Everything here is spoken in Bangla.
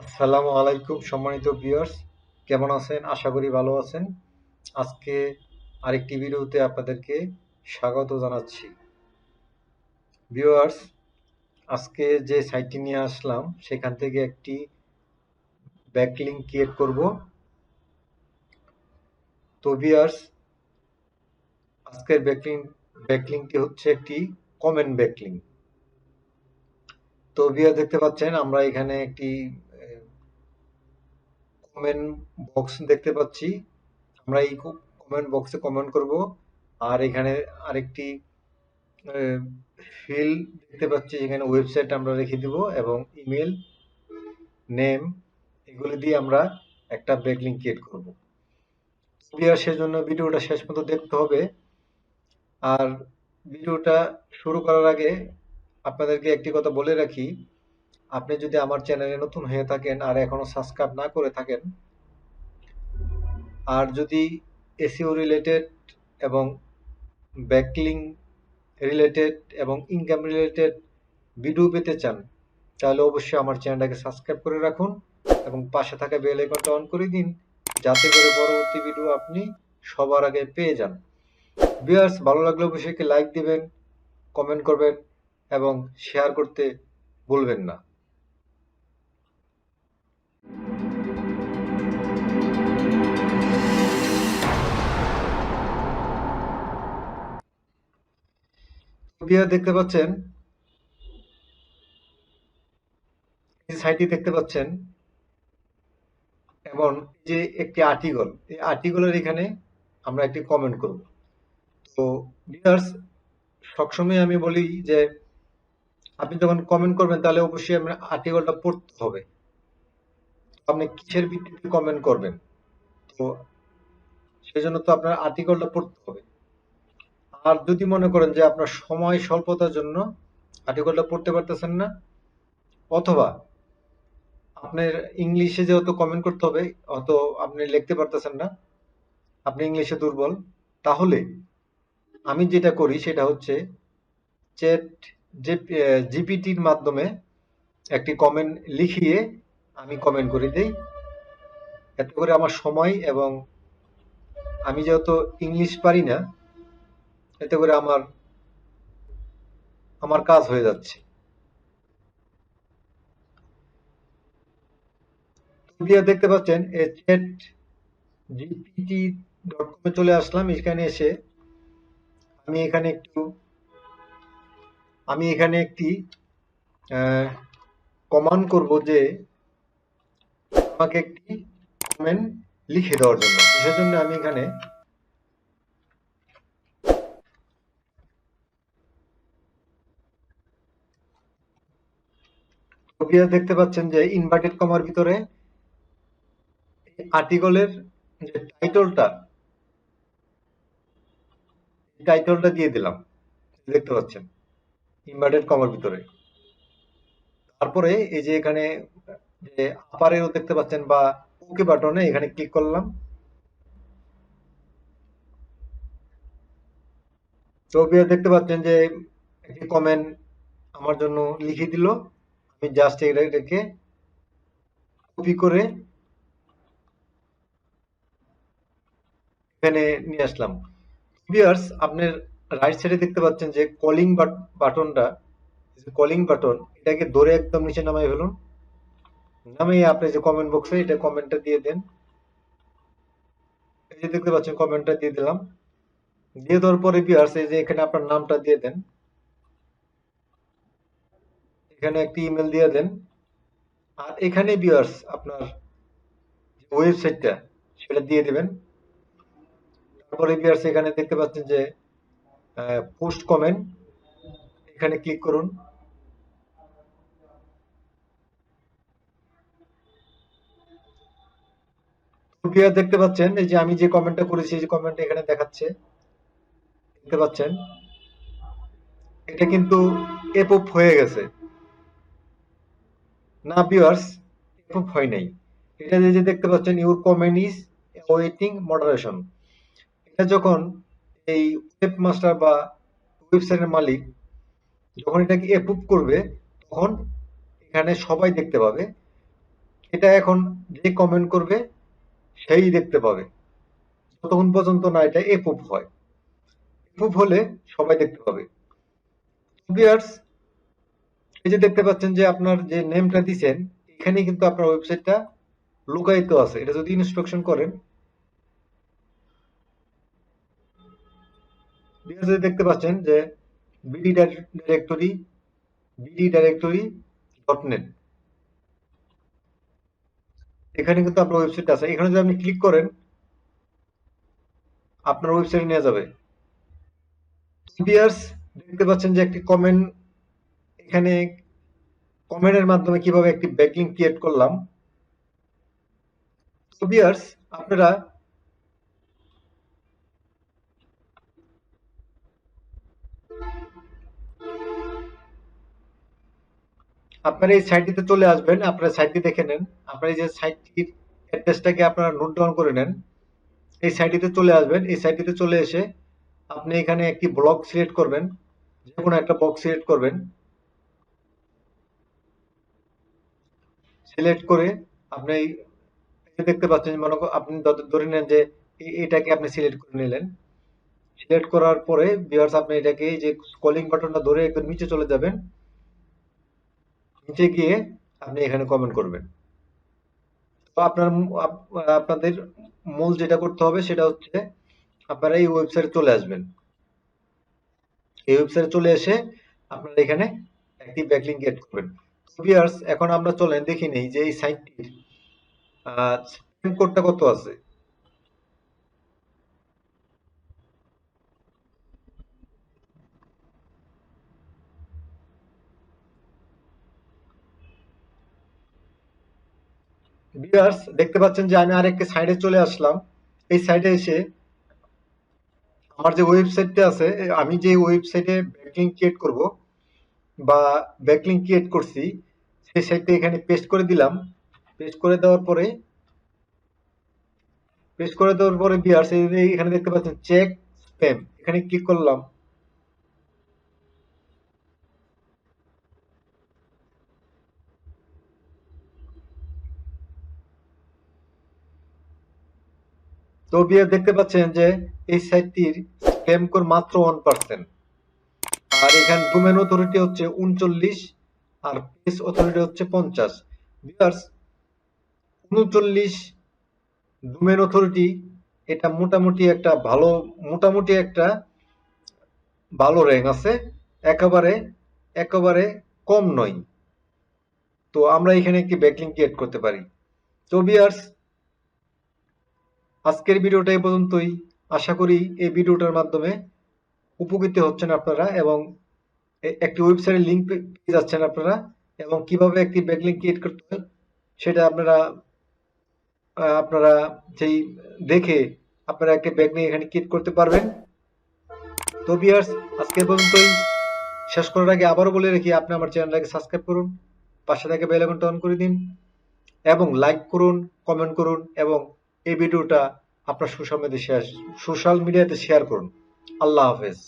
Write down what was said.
আসসালামু আলাইকুম, সম্মানিত ভিউয়ার্স। কেমন আছেন? আশা করি ভালো আছেন। আজকে আরেকটি ভিডিওতে আপনাদেরকে স্বাগত জানাচ্ছি। ভিউয়ার্স, আজকে যে সাইটটি নিয়ে আসলাম, সেখান থেকে একটি ব্যাকলিংক ক্রিয়েট করব। তো ভিউয়ার্স, আজকের ব্যাকলিংক ব্যাকলিংকটি হচ্ছে একটি কমেন্ট ব্যাকলিংক তো ভিউয়ার দেখতে পাচ্ছেন, আমরা এখানে একটি কমেন্ট বক্স দেখতে পাচ্ছি। আমরা এই কমেন্ট বক্সে কমেন্ট করব। আর এখানে আরেকটি ফিল দেখতে পাচ্ছি। যেখানে ওয়েবসাইট আমরা রেখে দিব এবং ইমেল নেম এগুলি দিয়ে আমরা একটা ব্যাকলিংক ক্রিয়েট করব। ভিউয়ার সেজন্য ভিডিওটা শেষ পর্যন্ত দেখতে হবে। আর ভিডিওটা শুরু করার আগে আপনাদেরকে একটি কথা বলে রাখি। আপনি যদি আমার চ্যানেলে নতুন হয়ে থাকেন আর এখনও সাবস্ক্রাইব না করে থাকেন, আর যদি এসিও রিলেটেড এবং ব্যাকলিং রিলেটেড এবং ইনকাম রিলেটেড ভিডিও পেতে চান, তাহলে অবশ্যই আমার চ্যানেলটাকে সাবস্ক্রাইব করে রাখুন এবং পাশে থাকা বেল আইকনটা অন করে দিন যাতে করে পরবর্তী ভিডিও আপনি সবার আগে পেয়ে যান। ভিউয়ার্স, ভালো লাগলে অবশ্যই লাইক দিবেন, কমেন্ট করবেন এবং শেয়ার করতে ভুলবেন না। দেখতে পাচ্ছেন। এই সাইটটি দেখতে পাচ্ছেন। এবং যে একটি আর্টিকেল, এই আর্টিকেলের এখানে আমরা একটি কমেন্ট করব। তো সবসময় আমি বলি যে, আপনি যখন কমেন্ট করবেন, তাহলে অবশ্যই আপনার আর্টিকেলটা পড়তে হবে। আপনি কিসের ভিত্তিতে কমেন্ট করবেন? তো সেজন্য তো আপনার আর্টিকেলটা পড়তে হবে। আর যদি মনে করেন যে আপনার সময় স্বল্পতার জন্য আর্টিকেলটা পড়তে পারতেছেন না, অথবা আপনার ইংলিশে যে যেহেতু কমেন্ট করতে হবে অত আপনি লিখতে পারতেছেন না, আপনি ইংলিশে দুর্বল, তাহলে আমি যেটা করি সেটা হচ্ছে চ্যাট জিপিটির মাধ্যমে একটি কমেন্ট লিখিয়ে আমি কমেন্ট করে দেই। এতে করে আমার সময় এবং আমি যেহেতু ইংলিশ পারি না এতে করে আমার আমার কাজ হয়ে যাচ্ছে। দেখতে পাচ্ছেন চলে আসলাম। এখানে এসে আমি এখানে একটু, আমি এখানে একটি কমান্ড করব যে আমাকে একটি কমেন্ট লিখে দেওয়ার জন্য। সেজন্য আমি এখানে দেখতে পাচ্ছেন যে ইনভার্টেড কমার ভিতরে আর্টিকেলের যে টাইটলটা টাইটলটা দিয়ে দিলাম, দেখতে পাচ্ছেন ইনভার্টেড কমার ভিতরে। তারপরে এই যে এখানে যে আপারেও দেখতে পাচ্ছেন বা ওকে বাটনে এখানে ক্লিক করলাম। তো দেখতে পাচ্ছেন যে একটি কমেন্ট আমার জন্য লিখে দিল। আমি জাস্ট এটাকে কপি করে এখানে নিয়ে আসলাম। ভিউয়ার্স রাইট সাইডে দেখতে পাচ্ছেন যে কলিং বাটনটা কলিং বাটন, এটাকে ধরে একদম নিচে নামাই ফেলুন। নামিয়ে আপনি যে কমেন্ট বক্সে এটা কমেন্টটা দিয়ে দেন। এই দেখতে পাচ্ছেন কমেন্টটা দিয়ে দিলাম। দিয়ে দেওয়ার পরে ভিউয়ার্স এই যে এখানে আপনার নামটা দিয়ে দেন। এখানে একটি ইমেল দিয়ে দেন। আর এখানে ভিউয়ার্স আপনার ওয়েবসাইটটা সেটা দিয়ে দিবেন। তারপরে ভিউয়ার্স এখানে দেখতে পাচ্ছেন যে পোস্ট কমেন্ট এখানে ক্লিক করুন। দেখতে পাচ্ছেন, এই যে আমি যে কমেন্টটা করেছি, এই যে কমেন্ট এখানে দেখাচ্ছে। দেখতে পাচ্ছেন, এটা কিন্তু এপপ হয়ে গেছে। না ভিউয়ার্স এপপ হয় নাই। এটা যে দেখতে পাচ্ছেন your comment is waiting moderation এটা যখন এই ওয়েব মাস্টার বা ওয়েবসাইটের মালিক যখন এটাকে অ্যাপ্রুভ করবে, তখন এখানে সবাই দেখতে পাবে। এটা এখন যে কমেন্ট করবে, সেই দেখতে পাবে। যতক্ষণ পর্যন্ত না এটা এপ্রুভ হয়। এপ্রুভ হলে সবাই দেখতে পাবে। ভিউয়ার্স এই যে দেখতে পাচ্ছেন যে আপনার যে নেমটা দিছেন এখানে কিন্তু আপনার ওয়েবসাইটটা লুকায়িত আছে। এটা যদি ইনস্ট্রাকশন করেন। দেখতে পাচ্ছেন যে BD directory BD directory dot net এখানে কিন্তু আপনার ওয়েবসাইট আছে। এখানে যদি আপনি ক্লিক করেন, আপনার ওয়েবসাইটে নিয়ে যাবে। দেখতে পাচ্ছেন যে একটি কমেন্ট এখানে কমেন্টের মাধ্যমে কীভাবে একটি ব্যাকলিংক ক্রিয়েট করলাম? আপনারা আপনারা এই সাইটটিতে চলে আসবেন, আপনারা সাইটটি দেখে নেন। আপনারা এই যে সাইটটির অ্যাড্রেসটাকে আপনারা নোট ডাউন করে নেন। এই সাইটটিতে চলে আসবেন। এই সাইটটিতে চলে এসে আপনি এখানে একটি ব্লক সিলেক্ট করবেন। যে কোনো একটা বক্স সিলেক্ট করবেন। সিলেক্ট করে আপনি দেখতে পাচ্ছেন, মনে আপনি ধরে নেন যে এটাকে আপনি সিলেক্ট করে নিলেন। সিলেক্ট করার পরে ভিউয়ার্স আপনি এটাকে যে কলিং বাটনটা ধরে একদম নিচে চলে যাবেন। নিচে গিয়ে আপনি এখানে কমেন্ট করবেন। তো আপনার আপনাদের মূল যেটা করতে হবে সেটা হচ্ছে আপনারা এই ওয়েবসাইটে চলে আসবেন। এই ওয়েবসাইটে চলে এসে আপনারা এখানে একটি ব্যাকলিংক এড করবেন। ভিউয়ার্স এখন আমরা চলেন, দেখি নেই যে এই সাইটটির কোডটা কত আছে? ভিউয়ার্স দেখতে পাচ্ছেন যে আমি আরেকটি সাইডে চলে আসলাম। এই সাইডে এসে আমার যে ওয়েবসাইটটা আছে, আমি যে ওয়েবসাইটে ব্যাকলিংক ক্রিয়েট করব বা ব্যাকলিং ক্রিয়েট করছি সেই সাইটটা এখানে পেস্ট করে দিলাম। পেস্ট করে দেওয়ার পরে পেস্ট করে দেওয়ার পরে ভিউয়ার্স এখানে দেখতে পাচ্ছেন চেক স্প্যাম এখানে ক্লিক করলাম। তো বিয়ার দেখতে পাচ্ছেন যে, এই সাইটটির স্প্যাম কোর মাত্র ওয়ান পার্সেন্ট আর এখানে ডোমেন অথরিটি হচ্ছে উনচল্লিশ আর পেজ অথরিটি হচ্ছে পঞ্চাশ। বিয়ার্স উনচল্লিশ ডোমেন অথরিটি এটা মোটামুটি একটা ভালো, মোটামুটি একটা ভালো র্যাঙ্ক আছে। একেবারে একেবারে কম নয়। তো আমরা এখানে একটি ব্যাকলিংক ক্রিয়েট করতে পারি। তো বিয়ার্স আজকের ভিডিওটা এই পর্যন্তই। আশা করি এই ভিডিওটার মাধ্যমে উপকৃত হচ্ছেন আপনারা এবং একটি ওয়েবসাইটের লিঙ্ক পেয়ে যাচ্ছেন আপনারা এবং কীভাবে একটি ব্যাকলিংক ক্রিয়েট করতে হয় সেটা আপনারা আপনারা যেই দেখে আপনারা একটি ব্যাকলিংক এখানে ক্রিয়েট করতে পারবেন। তো বিয়ার্স আজকের পর্যন্তই। শেষ করার আগে আবারও বলে রাখি, আপনি আমার চ্যানেলটাকে সাবস্ক্রাইব করুন, পাশে থেকে বেল আইকনটা অন করে দিন এবং লাইক করুন কমেন্ট করুন এবং এই ভিডিওটা আপনার সোশ্যাল শেয়ার সোশ্যাল মিডিয়াতে শেয়ার করুন। আল্লাহ হাফেজ।